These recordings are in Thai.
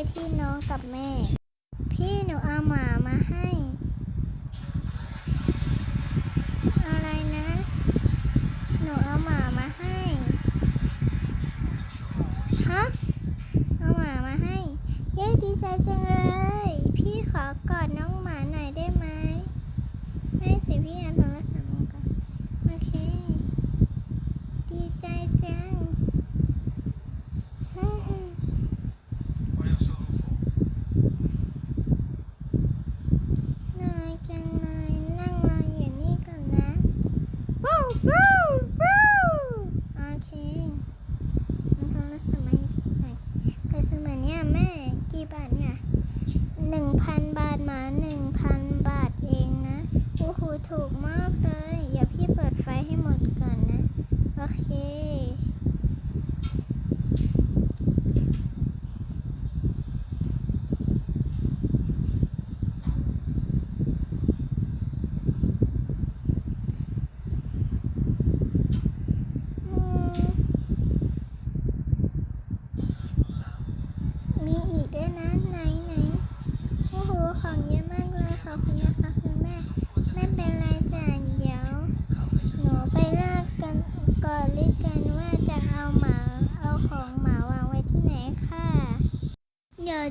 ไปที่น้องกับแม่ พี่หนูเอาหมา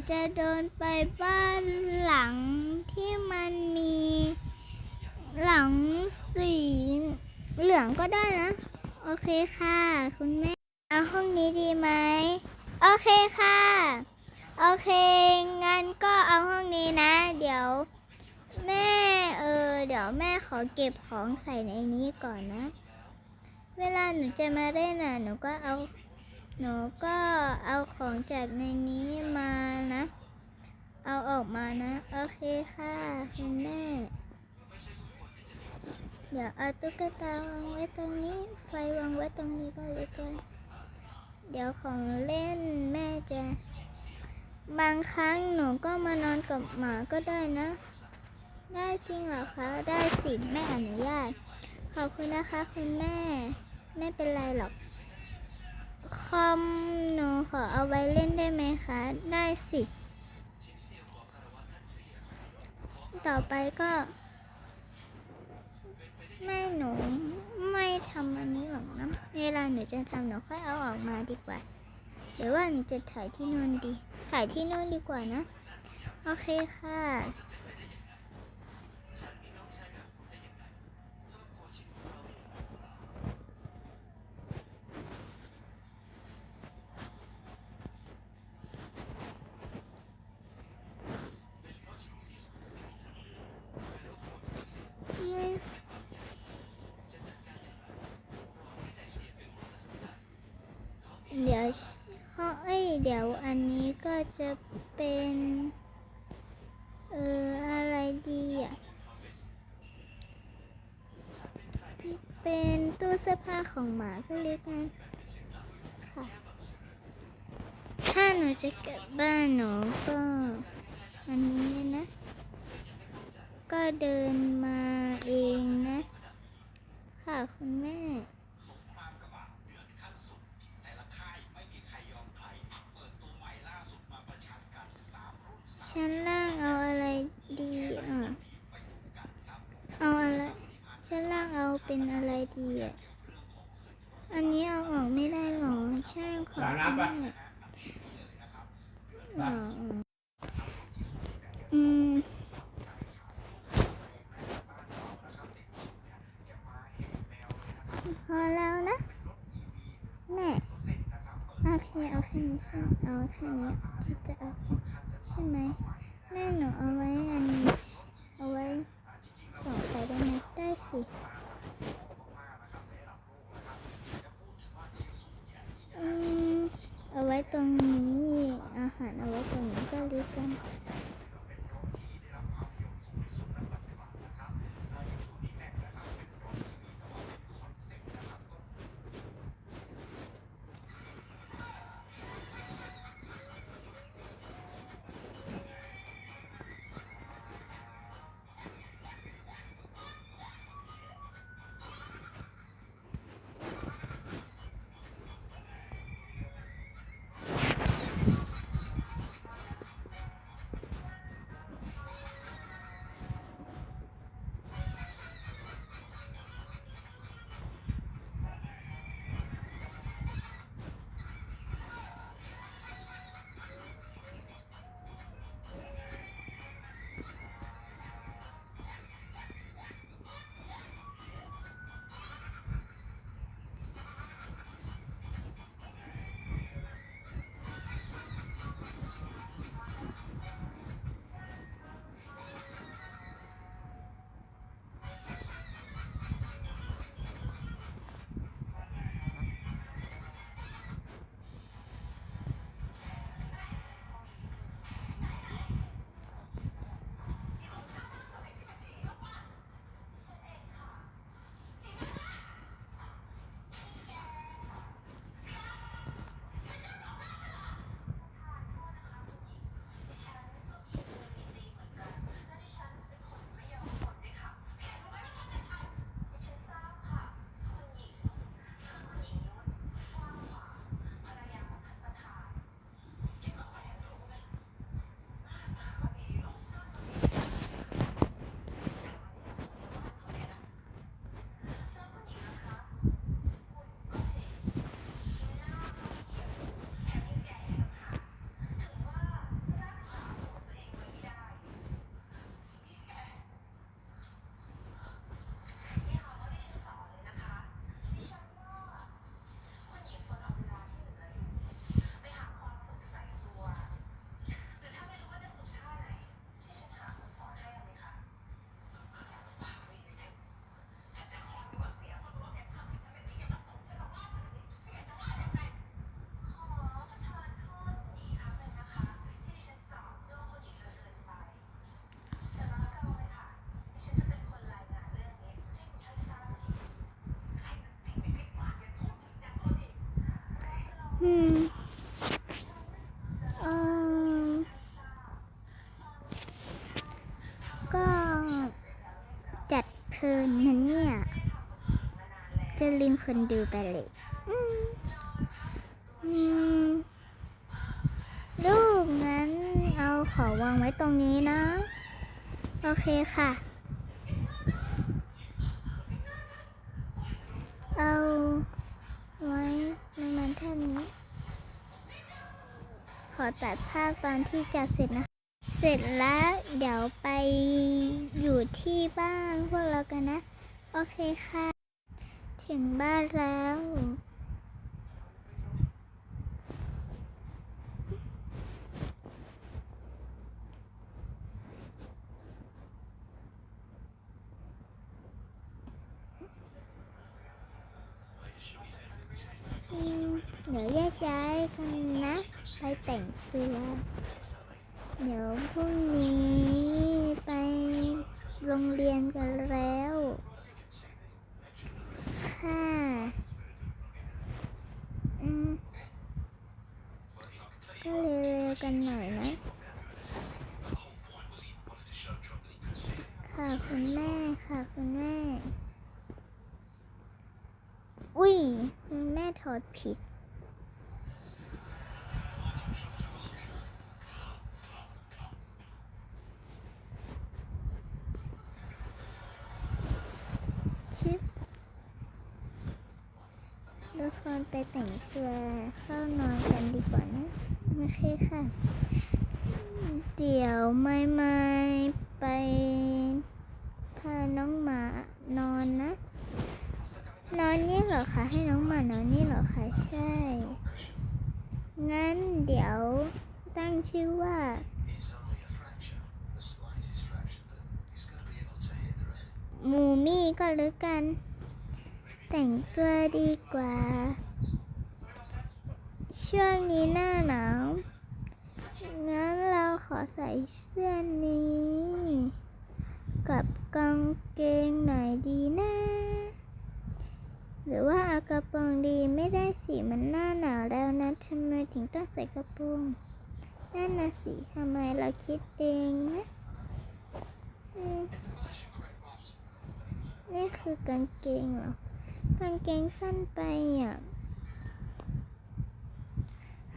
จะเดินไปบ้านหลังที่มันมีหลังสีเหลืองก็ได้นะ โอเคค่ะ คุณแม่เอาห้องนี้ดีไหมโอเคค่ะ โอเค งั้นก็เอาห้องนี้นะ เดี๋ยว แม่เออเดี๋ยวแม่ขอเก็บของใส่ในนี้ก่อนนะ เวลาหนูจะมาเล่นน่ะหนูก็เอา หนูก็เอาของจากในนี้มานะ เอาออกมานะ โอเคค่ะคุณแม่ เดี๋ยวเอาตุ๊กตาวางไว้ตรงนี้ ไฟวางไว้ตรงนี้ก็เลยกันเดี๋ยวของเล่นแม่จะบางครั้งหนูก็มานอนกับหมาก็ได้นะ ได้จริงเหรอคะ ได้สิแม่อนุญาต ขอบคุณนะคะคุณแม่ ไม่เป็นไรหรอก คอมหนูขอเอาไว้เล่นได้ไหมคะ ได้สิ ต่อไปก็แม่หนูไม่ทำอันนี้หรอกนะ เวลาหนูจะทำหนูค่อยเอาออกมาดีกว่า เดี๋ยวว่าหนูจะถ่ายที่นู่นดี ถ่ายที่นู่นดีกว่านะ โอเคค่ะ เย้เดี๋ ยวห้องเอ้ยเดี๋ยวอันนี้ก็จะเป็น เอออะไรดีอะ เป็นตู้เสื้อผ้าของหมาก็เรียกันค่ะ ถ้าหนูจะกลับบ้านหนูก็ อันนี้นะ ก็เดินมาเองนะ ค่ะคุณแม่ ชั้นล่างเอาอะไรดีอะ เอาอะไร ชั้นล่างเอาเป็นอะไรดีอะ อันนี้เอาออกไม่ได้หรอ ใช่ขอคุณแม่อ๋ออืมพอแล้วนะ แม่ โอเค เอาแค่นี้ใช่ไหมเอาแค่นี้ที่จะเอา ใช่ไหมแม่หนูเอาไว้อันนี้เอาไว้ส่องไปได้ไหมได้สิเอาไว้ตรงนี้อาหารเอาไว้ตรงนี้ก็ดีกัน คืนนั้นเนี่ย จะลืมคนดูไปเลยลูกงั้นเอาของวางไว้ตรงนี้นะ โอเคค่ะ เอาไว้ประมาณเท่านี้ ขอตัดภาพตอนที่จัดเสร็จนะ เสร็จแล้วเดี๋ยวไปอยู่ที่บ้านพวกเรากันนะ โอเคค่ะ ถึงบ้านแล้วเดี๋ยวแยกย้ายกันนะ ไปแต่งตัว เดี๋ยวพรุ่งนี้ไปโรงเรียนกันแล้ว ค่ะอืมก็เร็วๆกันหน่อยนะ ค่ะคุณแม่ค่ะคุณแม่ อุ้ยคุณแม่ถอดผิดชิปทุกคนไปแต่งตัวเข้านอนกันดีกว่านะ โอเคค่ะ เดี๋ยวไม่ไม่ไปพาน้องหมานอนนะ นอนนี่เห รอคะ ให้น้องหมานอนนี่เหรอคะ ใช่ งั้นเดี๋ยวตั้งชื่อว่าหมูมี่ก็แล้วกัน แต่งตัวดีกว่า ช่วงนี้หน้าหนาว งั้นเราขอใส่เสื้อนี้ กับกางเกงหน่อยดีนะ หรือว่าเอากระโปรงดีไม่ได้สิมันหน้าหนาวแล้วนะทำไมถึงต้องใส่กระโปรงนั่นนะสิทำไมเราคิดเองนะนี่คือกางเกงเหรอกางเกงสั้นไปอะ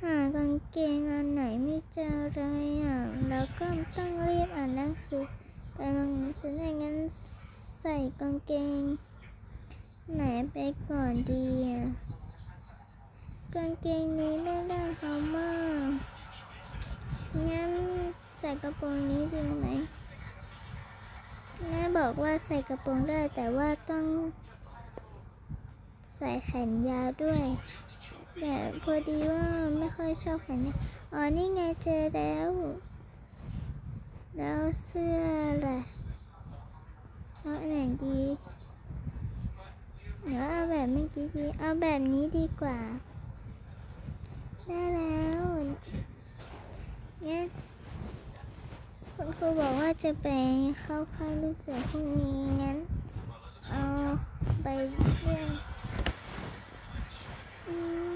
หากางเกงอันไหนไม่เจอเลยอะแล้วก็ต้องรีบอ่านหนังสือไปโรงเรียนฉะนั้นงั้นใส่กางเกง ไหนไปก่อนดีอะกางเกงนี้ไม่ได้เขามากงั้นใส่กระโปรงนี้ดีไหมแม่บอกว่าใส่กระโปรงได้แต่ว่าต้องใส่แขนยาวด้วยแต่พอดีว่าไม่ค่อยชอบแขนยาวอ๋อนี่ไงเจอแล้ว แล้วเสื้อล่ะเอาอันไหนดี เดี๋ยวเอาแบบเมื่อกี้ดีเอาแบบนี้ดีกว่า ได้แล้วงั้นคุณครูบอกว่าจะไปเข้าค่ายลูกเสือพรุ่งนี้งั้น เอาไปเรียนอืม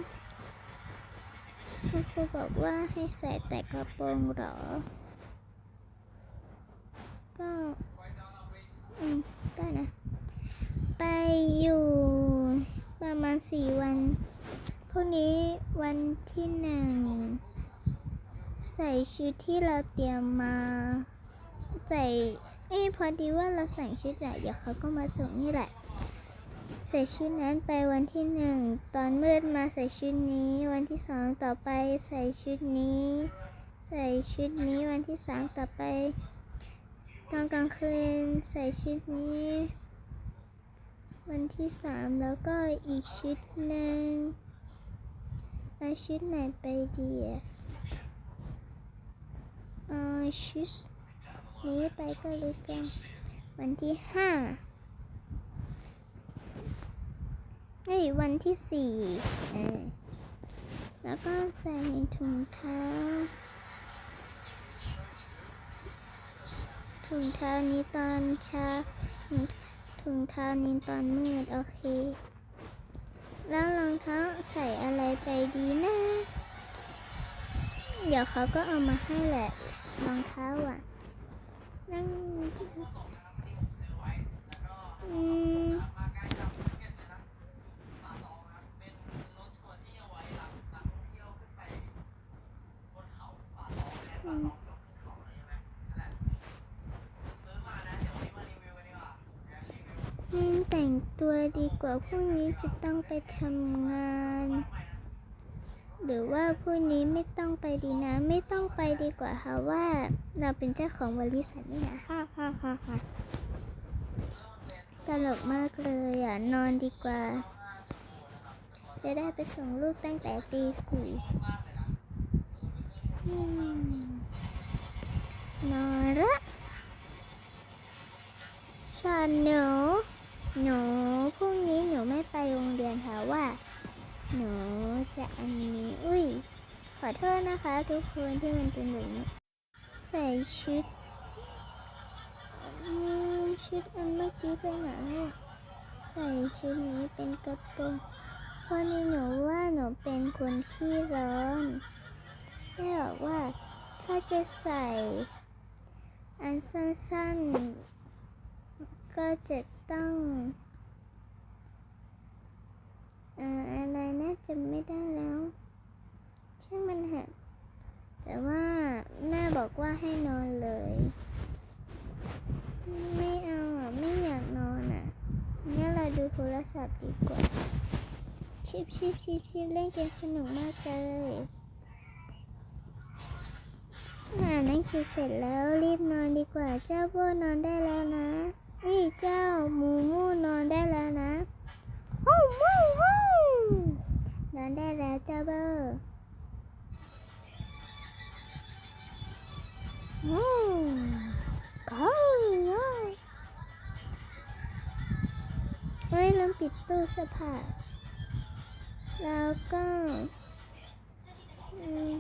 คุณครูบอกว่าให้ใส่แต่กระโปรงเหรอ ก็อืมได้นะ ไปอยู่ ประมาณสี่วันพรุ่งนี้วันที่หนึ่งใส่ชุดที่เราเตรียมมา ใส่เอ้พอดีว่าเราใส่ชุดแหละเดี๋ยวเขาก็มาส่งนี่แหละ ใส่ชุดนั้นไปวันที่หนึ่งตอนมืดมาใส่ชุดนี้ วันที่สองต่อไปใส่ชุดนี้ ใส่ชุดนี้วันที่สามต่อไป ตอนกลางคืนใส่ชุดนี้ วันที่สามแล้วก็อีกชุดหนึ่งเอาชุดไหนไปดีอะเอาชุดนี้ไปก็เลยกันวันที่ห้านี่วันที่สี่แล้วก็ใส่ถุงเท้า ถุงเท้านี้ตอนเช้าถุงเท้าุงเท้านี้ตอนมืด โอเค แล้วรองเท้าใส่อะไรไปดีนะ เดี๋ยวเขาก็เอามาให้แหละรองเท้าอะ นั่ง อืมอืมอืมแต่งตัวดีก ว่าพรุ่งนี้จะต้องไปทำงาน หรือว่าพรุ่งนี้ไม่ต้องไปดีนะ ไม่ต้องไปดีกว่าค่ะว่าเราเป็นเจ้าของบริษัทนี่นะฮ่าฮ่าฮ่าฮ่าตลกมากเลยอะนอนดีกว่า จะได้ไปส่งลูกตั้งแต่ตีสี่นอนละส่วนหนู หนูพรุ่งนี้หนูไม่ไปโรงเรียนค่ะว่า หนูจะอันนี้อุ้ย ขอโทษนะคะทุกคนที่มันเป็นแบบนี้ใส่ชุดชุดอันเมื่อกี้ไปไหนใส่ชุดนี้เป็นกระโปรงเพราะนี่หนูว่าหนูเป็นคนขี้ร้อนแม่บอกว่าถ้าจะใส่ อันสั้นๆ ก็จะต้องอะไรน่าจะไม่ได้แล้วช่างมันเถอะแต่ว่าแม่บอกว่าให้นอนเลย ไม่เอาอะ ไม่อยากนอนอะงั้นเราดูโทรศัพท์ดีกว่า ชิปชิปชิปชิปเล่นเกมสนุกมากเลยอ่านหนังสือเสร็จแล้วรีบนอนดีกว่า เจ้าโบนอนได้แล้วนะ นี่เจ้าหมูมูนอนได้แล้วนะฮู้ฮู้ฮู้นอนได้แล้วเจ้าเบอร์ฮู้ก็เลยเอ้ยลืมปิดตู้เสื้อผ้าแล้วก็อืม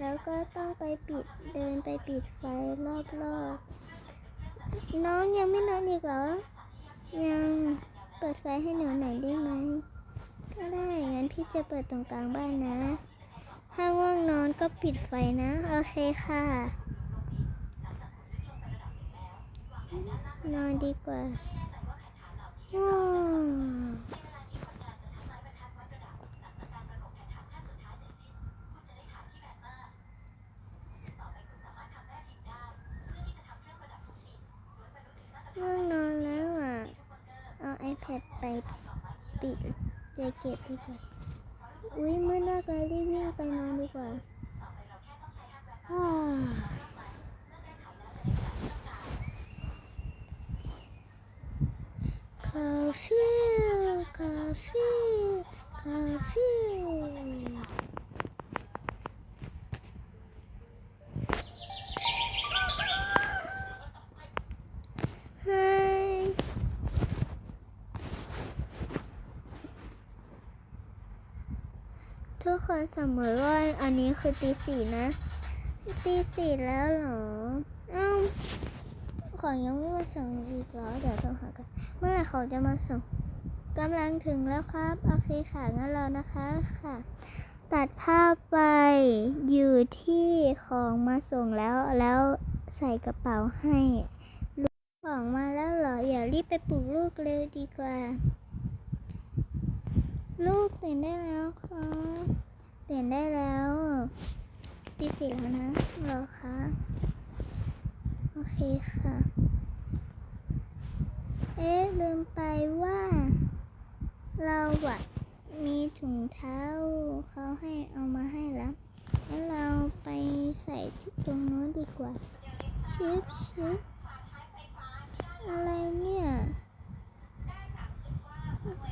แล้วก็ต้องไปปิดเดินไปปิดไฟรอบๆ น้องยังไม่นอนอีกเหรอ ยังเปิดไฟให้หนูหน่อยได้ไหม ก็ได้ งั้นพี่จะเปิดตรงกลางบ้านนะ ถ้าง่วงนอนก็ปิดไฟนะ โอเคค่ะ นอนดีกว่าว้าว ง่วงนอนแล้วอะ เอา iPad ไปปิดจะเก็บดีกว่าอุ้ยมืดมากเลยรีบวิ่งไปนอนดีกว่าอ้าวคาเฟ่คาเฟ่ไฮ ทุกคน สมมติว่าอันนี้คือตีสี่นะตีสี่แล้วเหรออ้าของยังไม่มาส่งอีกเหรอเดี๋ยวโทรหากันเมื่อไหร่เขาจะมาส่งกำลังถึงแล้วครับโอเคค่ะงั้นเรานะคะค่ะ ตัดภาพไปอยู่ที่ของมาส่งแล้วแล้วใส่กระเป๋าให้ลูกของมาแล้วเหรออย่ารีบไปปลุกลูกเร็วดีกว่า ลูกตื่นได้แล้วค่ะตื่นได้แล้วตีสี่แล้วนะรอคะโอเคค่ะ เอ๊ะ ลืมไปว่า เราอะมีถุงเท้าเขาให้เอามาให้แล้วแล้วเราไปใส่ที่ตรงโน้นดีกว่าชิปชิปอะไรเนี่ยเ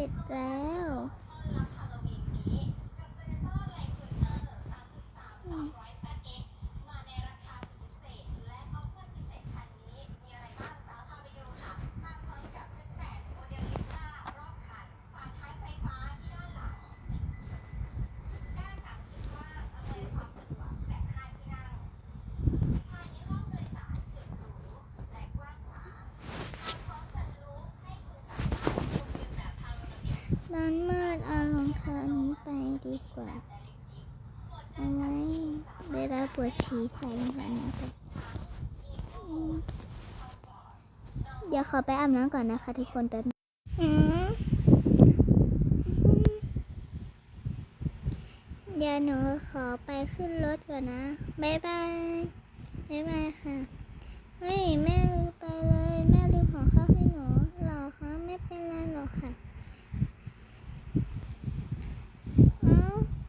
สร็จแล้ว วลาปวดฉี่ใส่แบบนี้ไปเดี๋ยวขอไปอาบน้ำก่อนนะคะ ทุกคนแป๊บเดี๋ยวหนูขอไปขึ้นรถก่อนนะบ๊ายบายบ๊ายบายค่ะ เฮ้ย แม่ลืมไปเลย แม่ลืมห่อข้าวให้หนูหรอคะไม่เป็นไรหรอกค่ะเอ้า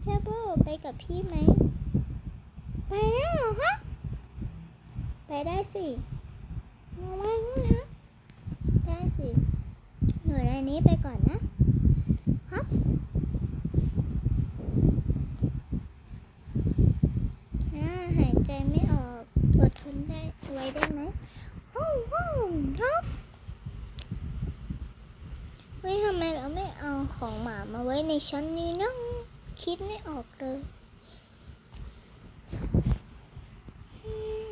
เจ้าโบไปกับพี่ไหม ไปได้เหรอฮะ ไปได้สิมาว่างไหมฮะ ได้สิหนูในนี้ไปก่อนนะ ครับ หายใจไม่ออกอดทนได้ไว้ได้ไหมฮู้ฮู้ครับเฮ้ยทำไมเราไม่เอาของหมามาไว้ในชั้นนี้นะ คิดไม่ออกเลยอืม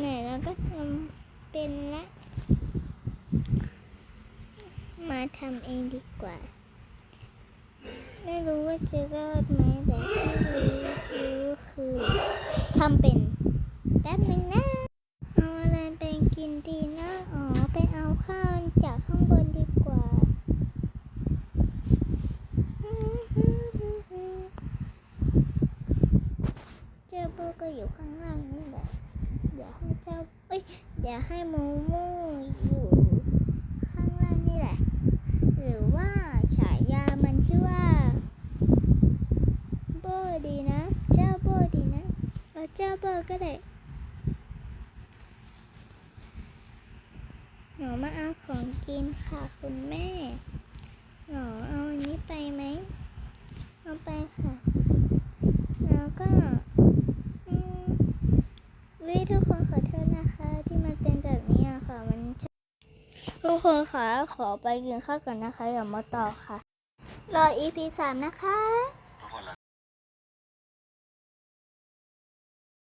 ไหนๆเราก็ทำ เป็นละมาทำเองดีกว่า ไม่รู้ว่าจะรอดไหมแต่ที่รู้รู้คือทำเป็นแป๊บหนึ่งนะ เอาอะไรไปกินดีนะ อ๋อ ไปเอาข้าวจากข้างบนดีกว่า เจ้าโบก็อยู่ข้างล่างนี่แหละ เดี๋ยวให้เจ้า เอ้ย เดี๋ยวให้ โมโมอยู่ข้างล่างนี่แหละ หรือว่าฉายามันชื่อว่า โบดีนะ เจ้าโบดีนะเอาเจ้าโบก็ได้หนูมาเอาของกินค่ะคุณแม่หนูเอาอันนี้ไปไหมเอาไปค่ะ แล้วก็อืมวิทุกคนขอโทษนะคะ ที่มันเป็นแบบนี้อะค่ะ มันจะ ทุกคนคะขอไปกินข้าวก่อนนะคะอย่ามาต่อค่ะ รออีพีสามนะคะ